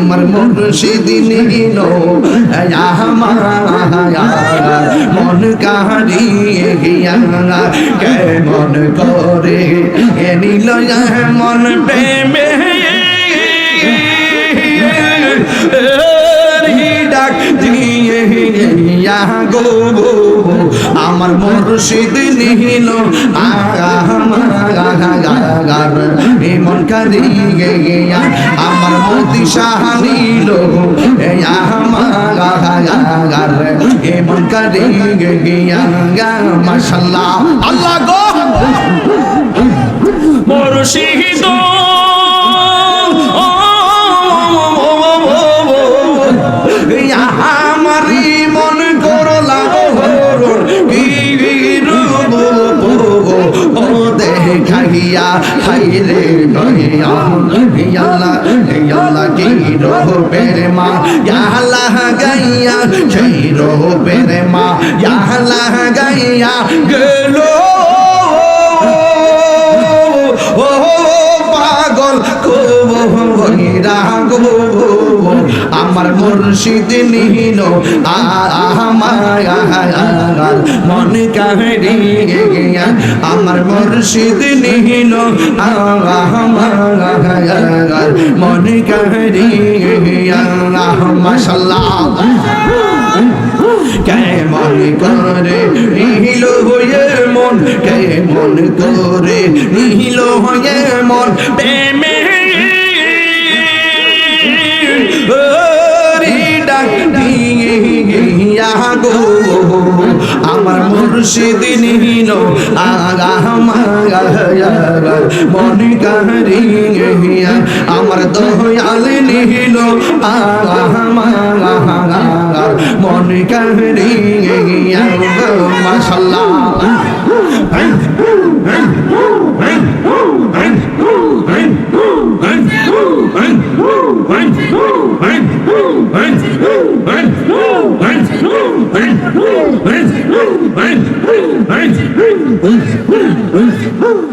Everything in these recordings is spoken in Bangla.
আমার মুর্শিদ নীল আমার মন কাহারিয়ে গিয়া কেমন করে নীল মন প্রেমে ডাক দিয়ে ইয়া গো আমার মুর্শিদ নিহিল আমার মন কারিয়ে গিয়া আমার মতি শাহানিল আমার মন কারিয়ে গিয়া মাশাল্লাহ আল্লাহ গো মুর্শিদ আমারি মন করলা গইয়া ইয়াল্লা ইয়াল্লা কি রূপের মা? ইয়াল্লা গাইয়া, সেই রূপের মা। ইয়াল্লা গাইয়া গেলো। পাগল কইরা গো। আমার মুর্শিদ নিহিল আমার মন কাহরি গিয়া। আমার মুর্শিদ নিহিল আমার মন কাহরি গিয়া মাশাল্লাহ কেমন করে নিহিল হয়ে মন, কেমন করে নিহিল হয়ে মন, প্রেমে আমার মুর্শিদ নিহিল মন নিহিল আগা মন কাহরি মাশাল্লাহ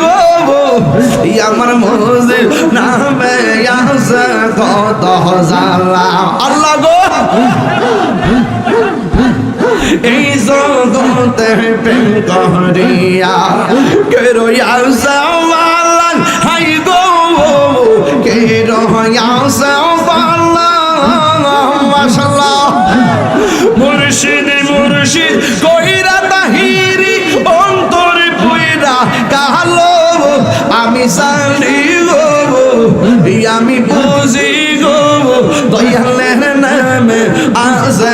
গো আমার মজির নামে আছে কত জালা আল্লাহ গো, এই জগতে প্রেম করিয়া কেরো হাই গো কেরো ইয়াসাওয়ালান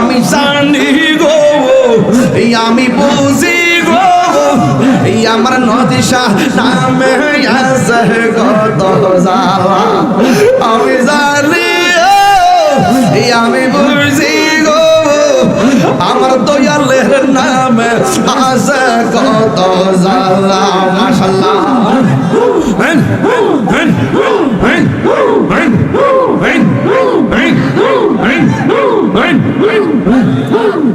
আমি জানি গো এই আমি বুঝি গো এই আমার নদিশা নামে আছে কত জালা আমি জানি এই আমি বুঝি গো আমার দয়ালের নামে আছে কত জালা মাশাল্লাহ গোয়ারিয়ার লয় না মনে গো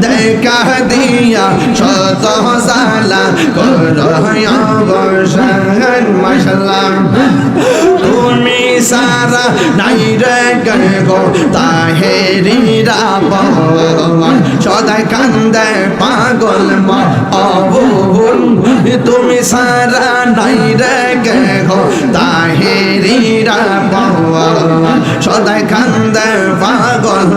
দেখা দিয়া শত জালা করয় বসান মাশাল্লাহ। তুমি সারা নাই রে গো তাহেরিরা সদাই কান্দে পাগল মা অবুল তুমি সারা নাই রে গো তাহেরিরা বল সদাই কান্দে পাগল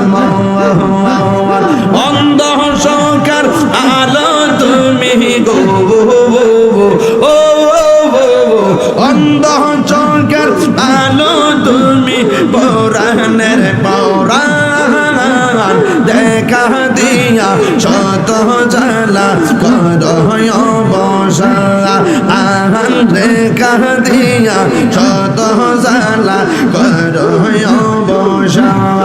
অন্ধ সকার আলো তুমি গো ও অন্ধ চোখের আলো তুমি পৌরাণের পৌরাণ। দেখা দিয়া শত জ্বালা করয় বসা আহান দেখা দিয়া শত জ্বালা করয়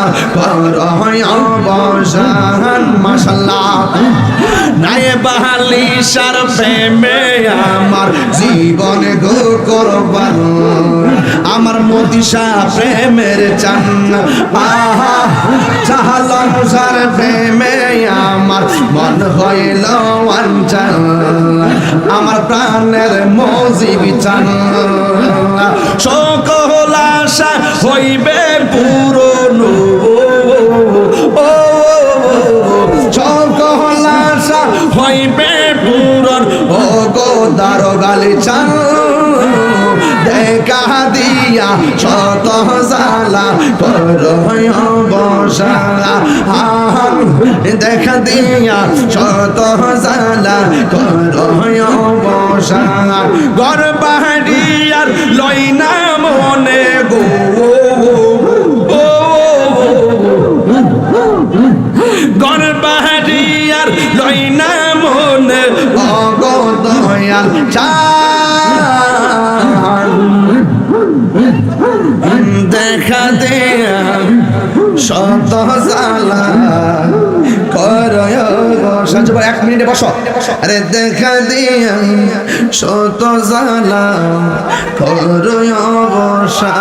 জালা করয় অবসান বাহালি সার প্রেমে আমার জীবন গো করবার। আমার মদিসা প্রেমের চান সার প্রেমে আমার মন হইল অঞ্চল। আমার প্রাণের মজিব চান সকল আশা হইবে দারোগালি দেখা দিয়া শত জালা করয় বসা আহান দেখা দিয়া শত জালা করয় বসা গর আর লইনা মনে গো গর বাহারি লইনা মনে অগদয়াল চান দেখা দেয়া শত জালা করয় সঞ্জয় এক মিনিটে বসো আরে দেখা দিয়া শত জালা করয় বসা।